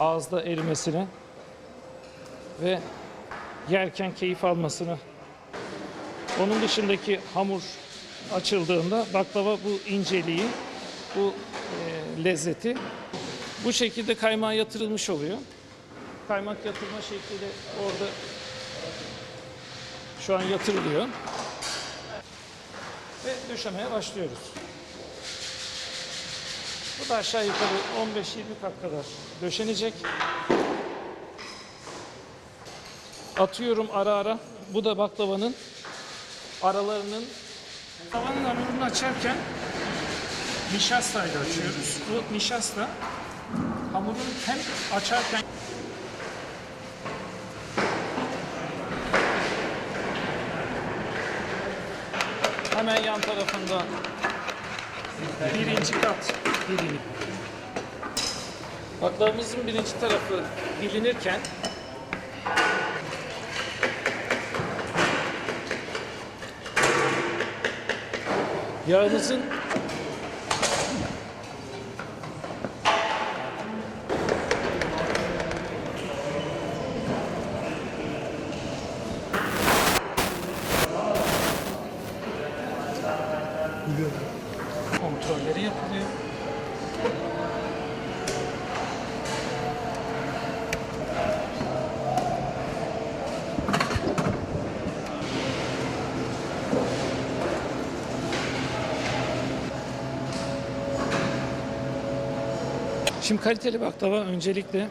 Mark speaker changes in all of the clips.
Speaker 1: ağızda erimesini ve yerken keyif almasını. Onun dışındaki hamur açıldığında baklava bu inceliği, bu e, lezzeti bu şekilde kaymağa yatırılmış oluyor. Kaymak yatırma şekli de orada şu an yatırılıyor. Ve döşemeye başlıyoruz. Bu da aşağı yukarı 15-20 kat kadar döşenecek. Atıyorum ara ara. Bu da baklavanın aralarının tavanın hamurunu açarken nişastayla açıyoruz. Bu nişasta hamurun hem açarken hemen yan tarafında birinci kat dilimi. Baklavamızın birinci tarafı dilinirken yağımızın kontrolleri yapılıyor. Şimdi kaliteli baklava öncelikle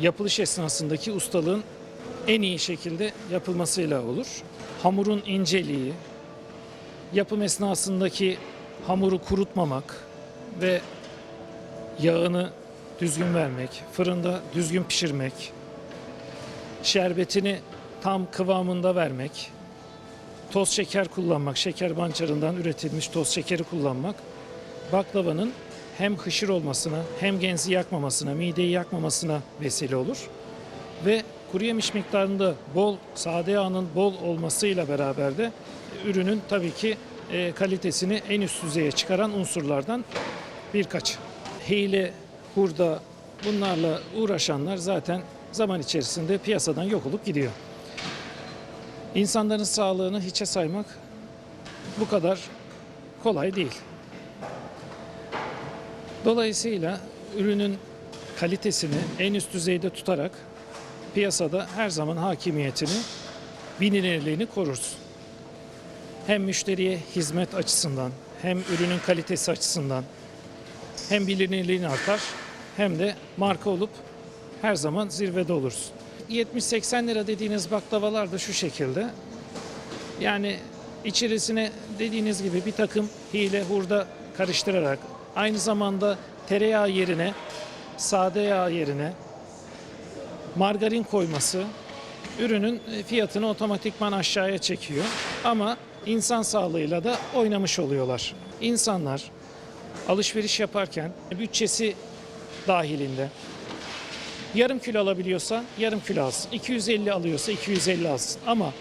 Speaker 1: yapılış esnasındaki ustalığın en iyi şekilde yapılmasıyla olur. Hamurun inceliği, yapım esnasındaki hamuru kurutmamak ve yağını düzgün vermek, fırında düzgün pişirmek, şerbetini tam kıvamında vermek, toz şeker kullanmak, şeker bançarından üretilmiş toz şekeri kullanmak baklavanın hem hışır olmasına hem genzi yakmamasına, mideyi yakmamasına vesile olur. Ve kuru yemiş miktarında bol, sade yağının bol olmasıyla beraber de ürünün tabii ki e, kalitesini en üst düzeye çıkaran unsurlardan birkaç. Hile, hurda bunlarla uğraşanlar zaten zaman içerisinde piyasadan yok olup gidiyor. İnsanların sağlığını hiçe saymak bu kadar kolay değil. Dolayısıyla ürünün kalitesini en üst düzeyde tutarak piyasada her zaman hakimiyetini, bilinirliğini koruruz. Hem müşteriye hizmet açısından, hem ürünün kalitesi açısından, hem bilinirliğini artar, hem de marka olup her zaman zirvede oluruz. 70-80 lira dediğiniz baklavalar da şu şekilde. Yani içerisine dediğiniz gibi bir takım hile hurda karıştırarak aynı zamanda tereyağı yerine sade yağ yerine margarin koyması ürünün fiyatını otomatikman aşağıya çekiyor. Ama insan sağlığıyla da oynamış oluyorlar. İnsanlar alışveriş yaparken bütçesi dahilinde yarım kilo alabiliyorsa yarım kilo alsın. 250 alıyorsa 250 alsın. Ama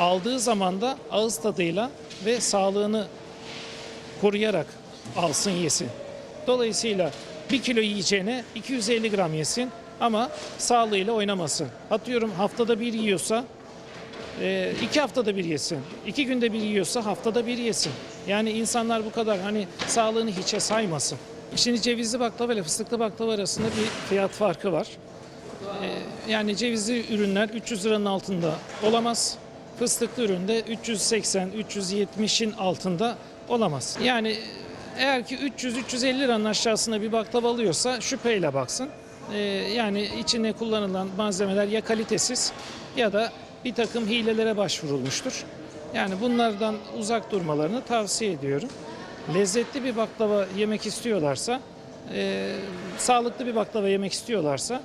Speaker 1: aldığı zaman da ağız tadıyla ve sağlığını koruyarak alsın yesin. Dolayısıyla 1 kilo yiyeceğine 250 gram yesin ama sağlığıyla oynamasın. Atıyorum haftada bir yiyorsa e, iki haftada bir yesin. iki günde bir yiyorsa haftada bir yesin. Yani insanlar bu kadar hani sağlığını hiçe saymasın. Şimdi cevizli baklava ile fıstıklı baklava arasında bir fiyat farkı var. E, yani cevizli ürünler 300 liranın altında olamaz. Fıstıklı üründe 380-370'in altında olamaz. Yani eğer ki 300-350 liranın aşağısında bir baklava alıyorsa şüpheyle baksın. Ee, yani içine kullanılan malzemeler ya kalitesiz ya da bir takım hilelere başvurulmuştur. Yani bunlardan uzak durmalarını tavsiye ediyorum. Lezzetli bir baklava yemek istiyorlarsa, e, sağlıklı bir baklava yemek istiyorlarsa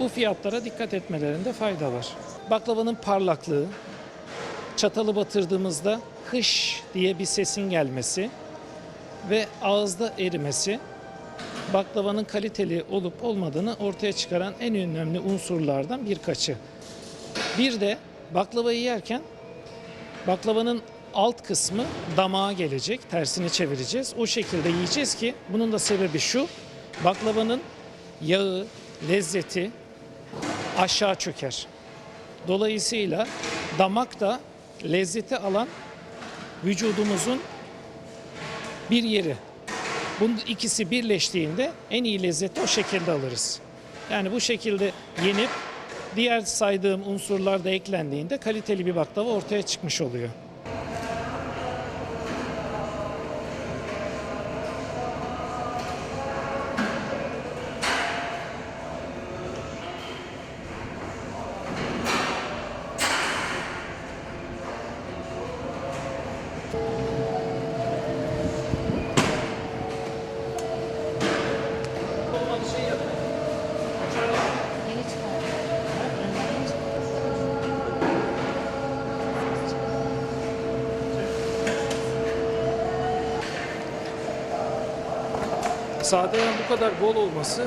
Speaker 1: bu fiyatlara dikkat etmelerinde fayda var. Baklavanın parlaklığı, çatalı batırdığımızda hış diye bir sesin gelmesi ve ağızda erimesi baklavanın kaliteli olup olmadığını ortaya çıkaran en önemli unsurlardan birkaçı. Bir de baklavayı yerken baklavanın alt kısmı damağa gelecek, tersini çevireceğiz. O şekilde yiyeceğiz ki bunun da sebebi şu, baklavanın yağı, lezzeti aşağı çöker. Dolayısıyla damak da lezzeti alan vücudumuzun bir yeri. Bunun ikisi birleştiğinde en iyi lezzeti o şekilde alırız. Yani bu şekilde yenip diğer saydığım unsurlar da eklendiğinde kaliteli bir baklava ortaya çıkmış oluyor. Yağın bu kadar bol olması